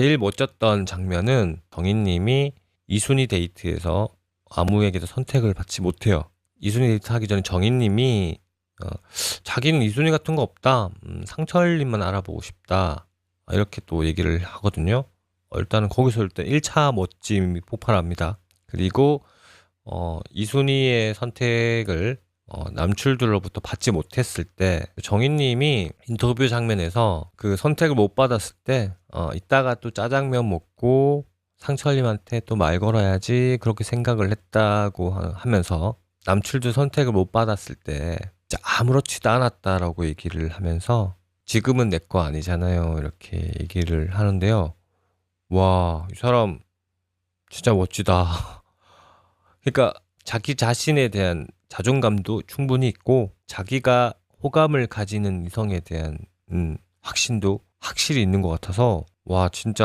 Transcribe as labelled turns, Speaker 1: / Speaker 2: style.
Speaker 1: 제일 멋졌던 장면은 정인님이 이순희 데이트에서 아무에게도 선택을 받지 못해요. 이순희 데이트 하기 전에 정인님이 어, 자기는 이순희 같은 거 없다. 음, 상철님만 알아보고 싶다. 아, 이렇게 또 얘기를 하거든요. 어, 일단은 거기서 일단 1차 멋짐이 폭발합니다. 그리고 어, 이순희의 선택을 어, 남출들로부터 받지 못했을 때 정인님이 인터뷰 장면에서 그 선택을 못 받았을 때 어, 이따가 또 짜장면 먹고 상철님한테 또 말 걸어야지 그렇게 생각을 했다고 하- 하면서 남출도 선택을 못 받았을 때 아무렇지도 않았다라고 얘기를 하면서 지금은 내 거 아니잖아요 이렇게 얘기를 하는데요. 와 이 사람 진짜 멋지다. 그러니까 자기 자신에 대한 자존감도 충분히 있고 자기가 호감을 가지는 이성에 대한 음, 확신도 확실히 있는 것 같아서 와 진짜